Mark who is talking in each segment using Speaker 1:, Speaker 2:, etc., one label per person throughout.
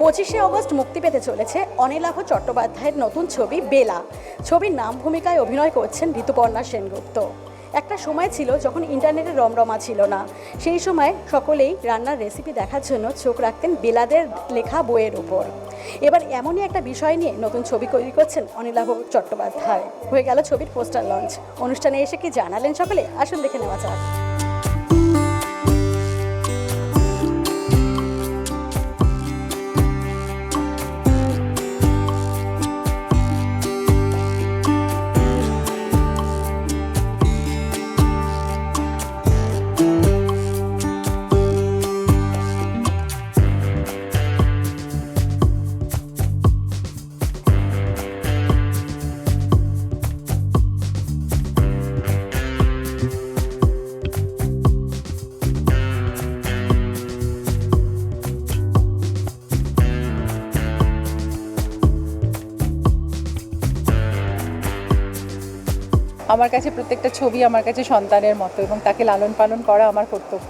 Speaker 1: পঁচিশে অগস্ট মুক্তি পেতে চলেছে অনিলাভ চট্টোপাধ্যায়ের নতুন ছবি বেলা। ছবির নাম ভূমিকায় অভিনয় করছেন ঋতুপর্ণা সেনগুপ্ত। একটা সময় ছিল যখন ইন্টারনেটে রমরমা ছিল না। সেই সময় সকলেই রান্নার রেসিপি দেখার জন্য চোখ রাখতেন বেলাদের লেখা বইয়ের উপর। এবার এমনই একটা বিষয় নিয়ে নতুন ছবি তৈরি করছেন অনিলাভ চট্টোপাধ্যায়। হয়ে গেল ছবির পোস্টার লঞ্চ অনুষ্ঠানে এসে কি জানালেন সকলে? আসুন দেখে নেওয়া যাক।
Speaker 2: আমার কাছে প্রত্যেকটা ছবি আমার কাছে সন্তানের মতো এবং তাকে লালন পালন করা আমার কর্তব্য।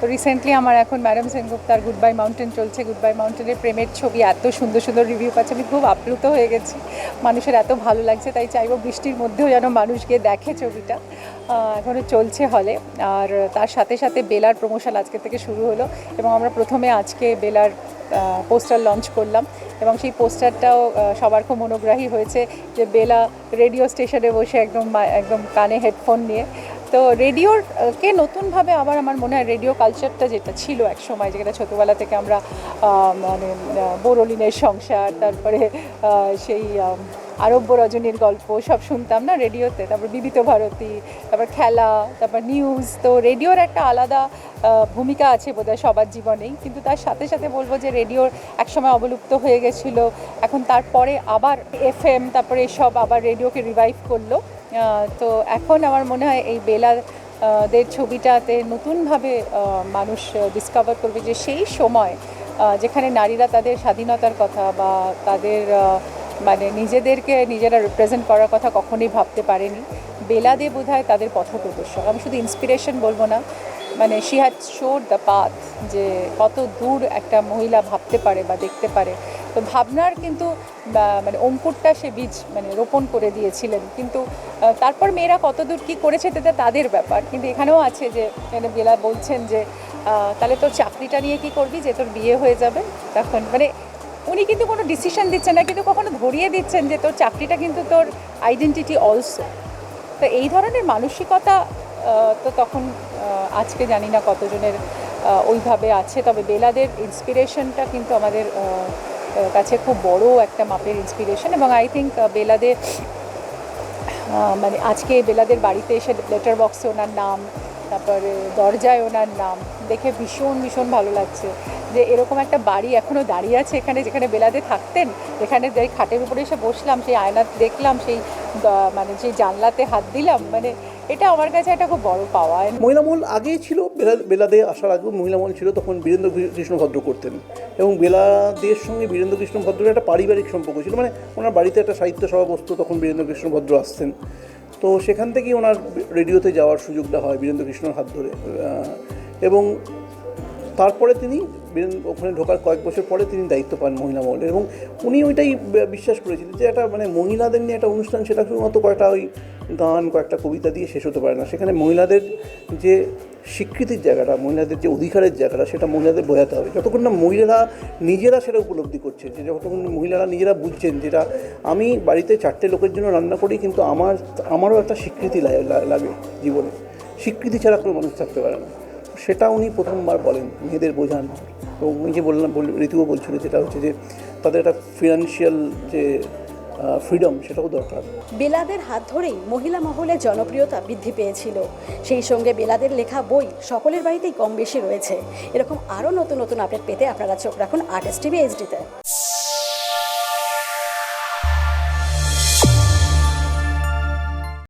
Speaker 2: তো রিসেন্টলি আমার এখন ম্যাডাম সেনগুপ্তার গুড বাই মাউন্টেন চলছে। গুড বাই মাউন্টেনের প্রেমের ছবি এত সুন্দর সুন্দর রিভিউ পাচ্ছে। আমি খুব আপ্লুত হয়ে গেছি। মানুষের এত ভালো লাগছে তাই চাইব বৃষ্টির মধ্যেও যেন মানুষ গিয়ে দেখে ছবিটা। আহ, এখনও চলছে হলে। আর তার সাথে সাথে বেলার প্রমোশন আজকে থেকে শুরু হলো এবং আমরা প্রথমে আজকে বেলার পোস্টার লঞ্চ করলাম। এবং সেই পোস্টারটাও সবার খুব মনোগ্রাহী হয়েছে যে বেলা রেডিও স্টেশনে বসে একদম একদম কানে হেডফোন নিয়ে। তো রেডিওর, কে নতুনভাবে আবার আমার মনে হয় রেডিও কালচারটা যেটা ছিল এক সময় যেটা ছোটোবেলা থেকে আমরা মানে বোরলিনের সংসার, তারপরে সেই আরব্য রজনীর গল্প, সব শুনতাম না রেডিওতে। তারপর বিবিত ভারতী, তারপর খেলা, তারপর নিউজ তো রেডিওর একটা আলাদা ভূমিকা আছে বোধহয় সবার জীবনেই। কিন্তু তার সাথে সাথে বলব যে রেডিওর একসময় অবলুপ্ত হয়ে গেছিল। এখন তারপরে আবার এফএম, তারপরে এসব আবার রেডিওকে রিভাইভ করল। তো এখন আমার মনে হয় এই বেলা দের ছবিটাতে নতুনভাবে মানুষ ডিসকভার করবে যে সেই সময় যেখানে নারীরা তাদের স্বাধীনতার কথা বা তাদের মানে নিজেদেরকে, নিজেরা রিপ্রেজেন্ট করার কথা কখনোই ভাবতে পারেনি। বেলা দে বোধ হয় তাদের পথপ্রদর্শক। আমি শুধু ইন্সপিরেশন বলব না মানে she had showed the path যে কত দূর একটা মহিলা ভাবতে পারে বা দেখতে পারে। তো ভাবনার কিন্তু মানে অঙ্কুরটা সে বীজ মানে রোপণ করে দিয়েছিলেন। কিন্তু তারপর মেয়েরা কত দূর কী করেছে সেটা তাদের ব্যাপার। কিন্তু এখানেও আছে যে মানে বেলা বলছেন যে তাহলে তোর চাকরিটা নিয়ে কি করবি? যে তোর বিয়ে হয়ে যাবে? তখন মানে উনি কিন্তু কোনো ডিসিশন দিচ্ছেন না, কিন্তু কখনো ধরিয়ে দিচ্ছেন যে তোর চাকরিটা কিন্তু তোর আইডেন্টিটি অলসো তো এই ধরনের মানসিকতা তো তখন আজকে জানি না কতজনের ওইভাবে আছে, তবে বেলাদের ইন্সপিরেশনটা কিন্তু আমাদের কাছে খুব বড় একটা মাপের ইন্সপিরেশন এবং আই থিঙ্ক বেলাদের মানে আজকে বেলাদের বাড়িতে এসে লেটার বক্সে ওনার নাম, তারপরে দরজায় ওনার নাম, দেখে ভীষণ ভীষণ ভালো লাগছে। যে এরকম একটা বাড়ি এখনও দাঁড়িয়ে আছে এখানে, যেখানে বেলাদে থাকতেন, এখানে যে খাটের উপরে এসে বসলাম, সেই আয়না দেখলাম, সেই মানে যে জানলাতে হাত দিলাম মানে এটা আমার কাছে একটা খুব বড় পাওয়া।
Speaker 3: মহিলা মহল আগেই ছিল, বেলা বেলাদে আসার আগেও মহিলা মহল ছিল, তখন বীরেন্দ্র কৃষ্ণ ভদ্র করতেন। এবং বেলাদের সঙ্গে বীরেন্দ্র কৃষ্ণ ভদ্রের একটা পারিবারিক সম্পর্ক ছিল মানে ওনার বাড়িতে একটা সাহিত্য সভা বসতো, তখন বীরেন্দ্র কৃষ্ণ ভদ্র আসতেন। তো সেখান থেকেই ওনার রেডিওতে যাওয়ার সুযোগটা হয় বীরেন্দ্র কৃষ্ণর হাত ধরে। এবং তারপরে তিনি ওখানে ঢোকার কয়েক বছর পরে তিনি দায়িত্ব পান মহিলা মহলের এবং উনি ওইটাই বিশ্বাস করেছিলেন যে একটা মানে মহিলাদের নিয়ে একটা অনুষ্ঠান সেটা শুধুমাত্র কয়েকটা ওই গান, কয়েকটা কবিতা দিয়ে শেষ হতে পারে না। সেখানে মহিলাদের যে স্বীকৃতির জায়গাটা, মহিলাদের যে অধিকারের জায়গাটা, সেটা মহিলাদের বোঝাতে হবে। যতক্ষণ না মহিলারা নিজেরা সেটা উপলব্ধি করছে যে যতক্ষণ মহিলারা নিজেরা বুঝছেন যেটা আমি বাড়িতে চারটে লোকের জন্য রান্না করি, কিন্তু আমার, আমারও একটা স্বীকৃতি লাগে জীবনে। স্বীকৃতি ছাড়া কোনো মানুষ থাকতে পারে না। সেটা উনি প্রথমবার বলেন, মেয়েদের বোঝান এবং ওই যে বললাম, বল- ঋতুও বলছিল যেটা হচ্ছে যে তাদের একটা ফিনান্সিয়াল যে ফ্রিডম সেটাও দরকার।
Speaker 1: বেলাদের হাত ধরেই মহিলা মহলে জনপ্রিয়তা বৃদ্ধি পেয়েছিল। সেই সঙ্গে বেলাদের লেখা বই সকলের বাড়িতেই কম বেশি রয়েছে। এরকম আরও নতুন নতুন আপডেট পেতে আপনারা চোখ রাখুন আর্টিস্ট টিভি এইচডিতে।